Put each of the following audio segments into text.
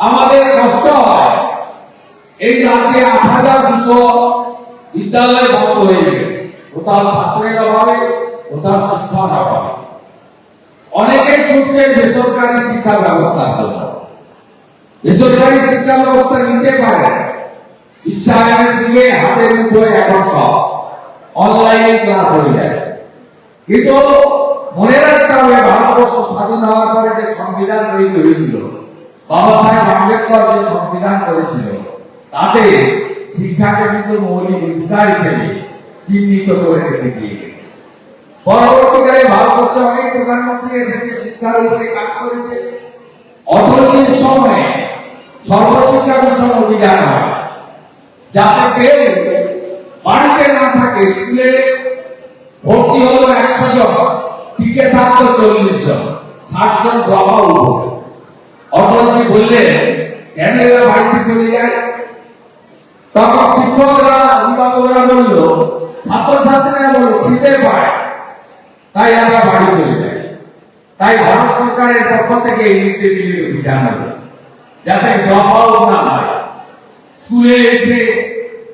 আমাদের কষ্ট হয়। এই রাজ্যে আট হাজার দুশো বিদ্যালয় বন্ধ হয়ে গেছে। কোথাও ছাত্রের অভাবে, কোথাও শিক্ষার অভাবে। অনেকে ছুটছে বেসরকারি শিক্ষা ব্যবস্থার জন্য। বেসরকারি শিক্ষা ব্যবস্থা নিতে পারে। বিশ্বায়নের যুগে হাতের মুঠোয় এখন সব। অনলাইনে ক্লাস হয়ে যায়। কিন্তু মনে রাখতে হবে, ভারতবর্ষ স্বাধীন হওয়ার পরে যে সংবিধান তৈরি হয়েছিল বাবা সাহেব আম্বেদকর যে সংবিধান করেছিল, তাতে শিক্ষাকে কিন্তু মৌলিক অধিকার হিসেবে চিহ্নিত করে রেখে দিয়ে গেছে। পরবর্তীকালে ভারতবর্ষে অনেক প্রধানমন্ত্রী এসেছে শিক্ষার উপরে কাজ করেছে। অটলজির সময়ে সর্বশিক্ষা মিশন অভিযান হয়, যাতে কেউ বাড়িতে না থাকে, স্কুলে ভর্তি হলো একশো জন, টিকে থাকতো চল্লিশ জন, ষাট জন ড্রপ আউট অটলজি বললেন কেন এরা বাড়িতে চলে যায়? তখন শিক্ষকরা, অভিভাবকরা বলল বলল খিদে পায়, তাই আমরা বাড়ি চলে যাই। তাই ভারত সরকারের পক্ষ থেকে এই মিড ডে মিলের অভিযান হলো যাতে ড্রপ আউট না হয়। স্কুলে এসে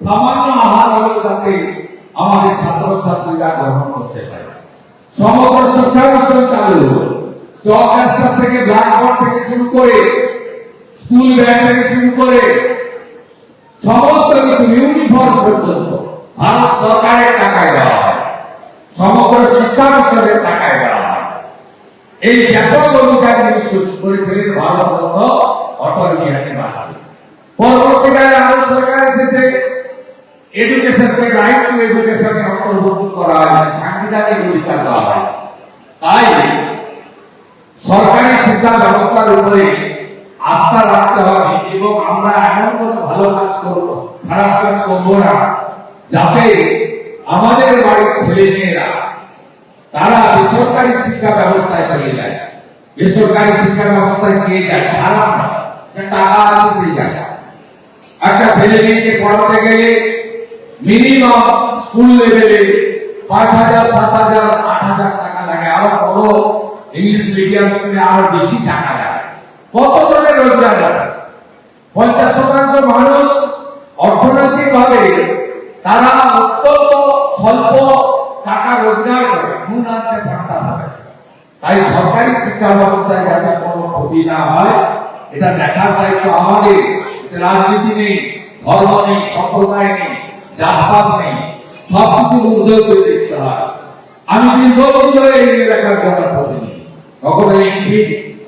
সামান্য আহার হলো যাতে আমাদের গ্রহণ করতে পারে। সমগ্র শিক্ষা চালু চক রাস্তা থেকে ব্ল্যাকবোর্ড থেকে শুরু করে, স্কুল ব্যাগ থেকে শুরু করে, সমস্ত কিছু ইউনিফর্ম পর্যন্ত ভারত সরকারের টাকায় দেওয়া হয়। সমগ্র শিক্ষা মিশনের টাকায় দেওয়া এই ব্যাপক অধিকার শুরু করেছিলেন ভারতরত্ন অটল বিহারী বাজপেয়ী। পরবর্তীকালে আরও সরকার এসেছে। এডুকেশনকে রাইট টু এডুকেশনে অন্তর্ভুক্ত করা হয়েছে। সাংবিধানিক অধিকার দেওয়া হয়েছে। তাই শিক্ষা ব্যবস্থার উপরে আস্থা রাখতে হবে এবং আমরা এমন কোনো ভালো কাজ করব, খারাপ কাজ করব না, যাতে আমাদের বাড়ির ছেলে মেয়েরা তারা বেসরকারি শিক্ষা ব্যবস্থায় চলে যায়। বেসরকারি শিক্ষা ব্যবস্থায় গিয়ে যায়, খারাপ না টাকা আছে সেই জায়গায়। একটা ছেলে মেয়েকে পড়াতে গেলে মিনিমাম স্কুল লেভেলে পাঁচ হাজার, সাত হাজার, আট হাজার টাকা লাগে আরও বড় ইংলিশ মিডিয়াম স্কুলে আরও বেশি টাকা লাগে। কত জনের রোজগার আছে? পঞ্চাশ শতাংশ মানুষ অর্থনৈতিক ভাবে তারা অত্যন্ত স্বল্প টাকা রোজগার করে, নুন আনতে পারতাম পারে তাই সরকারি শিক্ষা ব্যবস্থায় যাতে কোনো ক্ষতি না হয়, এটা দেখার দায়িত্ব আমাদের। রাজনীতি নেই, ধর্ম নেই, সম্প্রদায় নেই, জাতপাত নেই সবকিছু উদ্যোগ করে দেখতে হয়। আমি দীর্ঘদিন ধরে এই এলাকার জনপ্রতিনিধি। কখনো এমপি,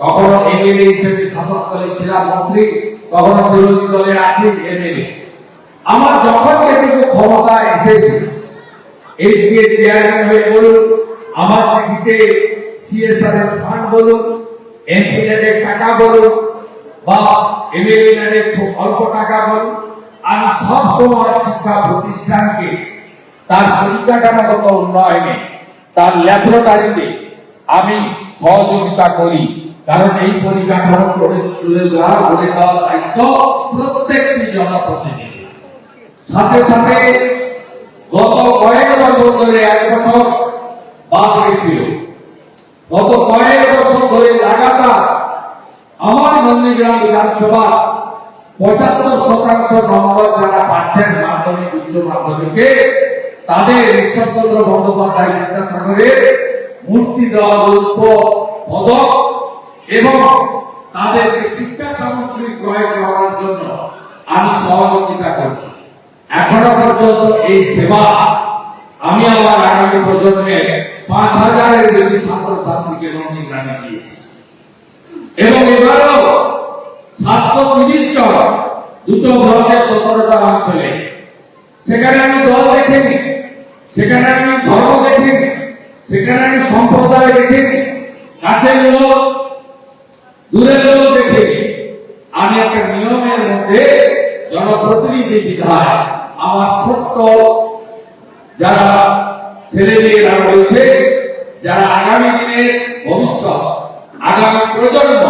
কখনো এমএলএ হিসেবে শাসক দলে ছিলাম মন্ত্রী, কখনো বিরোধী দলে আছি এমএলএ। আমার যখন যেটুকু ক্ষমতা এসেছে এইচডিএ চেয়ারম্যান হয়ে বলুন, আমার চিঠিতে সিএসআর এর ফান্ড বলুন, এমপি নেটের টাকা বলুন, বা এমএলএ নেটের অল্প টাকা বলুন, আমি সব সময় শিক্ষা প্রতিষ্ঠানকে, তার পরিকাঠামোগত উন্নয়নে, তার ল্যাবরেটরিতে আমি সহযোগিতা করি। কারণ এই পরিকাঠামো করে তুলে দেওয়া, গড়ে দেওয়ার দায়িত্ব প্রত্যেকটি জনপ্রতিনিধি। সাথে সাথে গত কয়েক বছর ধরে, এক বছর বাদ গেছিল গত কয়েক বছর ধরে লাগাতার আমার নন্দীগ্রাম বিধানসভা পঁচাত্তর শতাংশ নম্বর যারা পাচ্ছেন মাধ্যমিক, উচ্চ মাধ্যমিকে, তাদের ঈশ্বরচন্দ্র বন্দ্যোপাধ্যায় বিদ্যাসাগরের মূর্তি দেওয়া রৌপ্য পদক, এবং তাদেরকে শিক্ষা সামগ্রী ক্রয় করার জন্য আমি সহযোগিতা করছি। এখনও পর্যন্ত এই সেবা আমি আমার আগামী প্রজন্মে পাঁচ হাজারের বেশি ছাত্রছাত্রীকে নন্দীগ্রামে দিয়েছি। এবং এবারেও সাতশো তিরিশ জন, দুটো ব্লকের সতেরোটা অঞ্চলে। সেখানে আমি দল দেখিনি, সেখানে আমি ধর্ম দেখিনি সেখানে আমি সম্প্রদায় দেখে, কাছের লোক, দূরের লোক দেখিনি আমি একটা নিয়মের মধ্যে জনপ্রতিনিধি বিধায় আমার ছোট্ট যারা ছেলে মেয়েরা রয়েছে, যারা আগামী দিনের ভবিষ্যৎ, আগামী প্রজন্ম,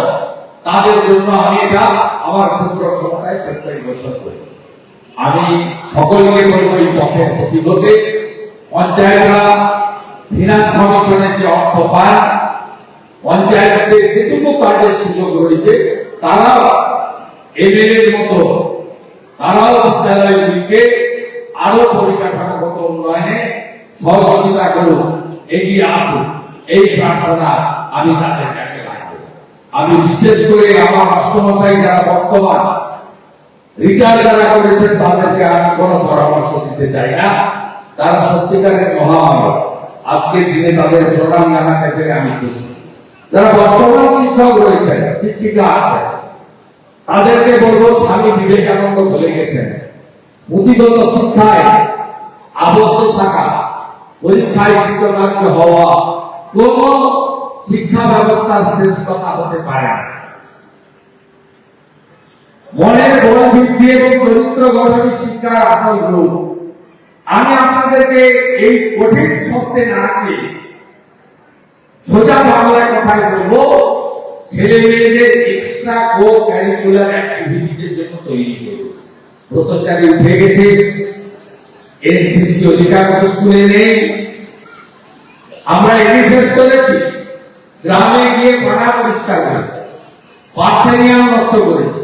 তাদের জন্য আমি এটা আমার ক্ষুদ্র ক্ষমতায় প্রত্যেক বছর করি আমি সকলকে বলব এই ক্ষতি হতে পঞ্চায়েতরা ফিনান্স কমিশনের যে অর্থ পায়। পঞ্চায়েতদের যেটুকু কাজের সুযোগ রয়েছে তারা এমএলএর মতো, তারাও বিদ্যালয়গুলিকে আরও পরিকাঠামোগত উন্নয়নে সহযোগিতা করুন এগিয়ে আসুন এই প্রার্থনা আমি তাদের কাছে রাখব। আমি বিশেষ করে আমার মাস্টারমশাই যারা বর্তমান, রিটায়ার যারা করেছেন, তাদেরকে আমি কোনো পরামর্শ দিতে চাই না। তারা সত্যিকারের মহামানব। আজকের দিনে তাদের প্রণাম জানাতে পেরে আমি খুশি যারা বর্তমান শিক্ষক রয়েছেন শিক্ষিকা আছেন, তাদেরকে বলব স্বামী বিবেকানন্দ বলে গেছেন, পুঁথিগত শিক্ষায় আবদ্ধ থাকা, পরীক্ষায় কৃতকার্য হওয়া কোন শিক্ষা ব্যবস্থার শেষ কথা হতে পারে মনের এবং চরিত্র গঠনের শিক্ষার আসল আমি আপনাদেরকে এই কঠিন শব্দে না দিয়ে সোজা বাংলায় কথায় বলব ছেলে মেয়েদের এক্সট্রা কো ক্যারিকুলার অ্যাক্টিভিটির জন্য তৈরি করুন। ব্রতচারী উঠে গেছে এনসিসি অধিকাংশ স্কুলে নেই। আমরা এটি শেষ করেছি, গ্রামে গিয়ে পাড়া পরিষ্কার করেছি পার্থেনিয়াম নষ্ট করেছি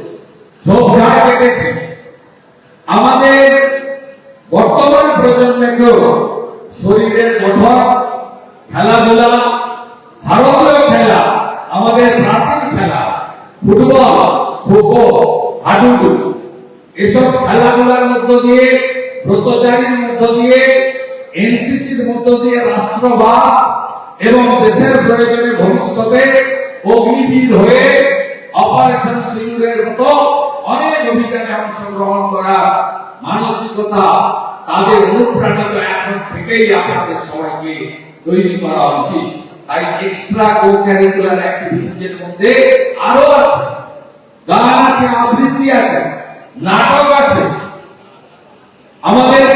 ঝোপঝাড় কেটেছি আমাদের বর্তমান প্রজন্মকেও শরীরের গঠন খেলাধুলা, ভারতীয় খেলা, আমাদের প্রাচীন খেলা, ফুটবল, খোখো, হাডুডু, এসব খেলাধুলার মধ্য দিয়ে ব্রতচারীর মধ্য দিয়ে, এনসিসির মধ্য দিয়ে রাষ্ট্রবাদ এবং দেশের প্রয়োজনে ভবিষ্যতে অগ্নিবীর হয়ে অপারেশন সিঙ্গুরের মতো অনেক অভিযানে অংশগ্রহণ করা মানসিকতা, তাদের অনুপ্রাণিত এখন থেকেই আপনাদের সবাইকে তৈরি করা উচিত। তাই এক্সট্রা কো ক্যারিকুলার অ্যাক্টিভিটিজের মধ্যে আরও আছে। গান আছে, আবৃত্তি আছে, নাটক আছে। আমাদের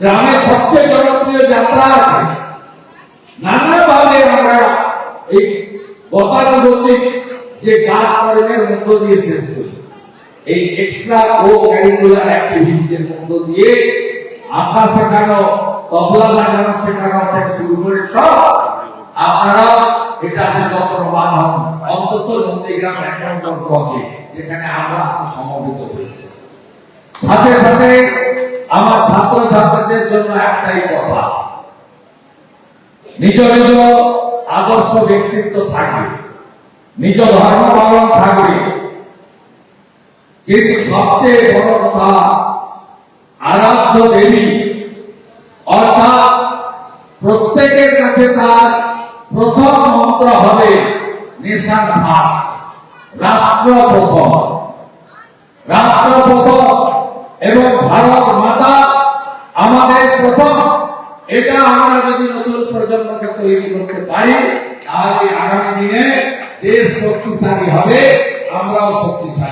গ্রামের সবচেয়ে জনপ্রিয় যাত্রা আছে। নানাভাবে আমরা এই গতানুগতিক যে কাজ কর্মের মধ্য দিয়ে শেষ করি। এই এক্সট্রা ও ক্যারিকুলার অ্যাক্টিভিটির মধ্য দিয়ে আঁকা শেখানো, তবলা বাজানো শেখানো থেকে শুরু করে সব আপনারা এটাতে যত্নবান হন অন্তত নন্দীগ্রাম এক ব্লকে যেখানে আমরা আজকে সমবেত হয়েছি। সাথে সাথে আমার ছাত্র ছাত্রীদের জন্য একটাই কথা, নিজ নিজ আদর্শ ব্যক্তিত্ব থাকবে, নিজ ধর্ম পালন থাকবে কিন্তু সবচেয়ে বড় কথা আরাধ্য দেবী, অর্থাৎ প্রত্যেকের কাছে তার প্রথম মন্ত্র হবে নেশান ফার্স্ট রাষ্ট্র প্রথম রাষ্ট্র প্রথম এবং ভারত মাতা আমাদের প্রথম, এটা আমরা যদি নতুন প্রজন্মকে তৈরি করতে পারি, তাহলে আগামী দিনে দেশ শক্তিশালী হবে, আমরাও শক্তিশালী।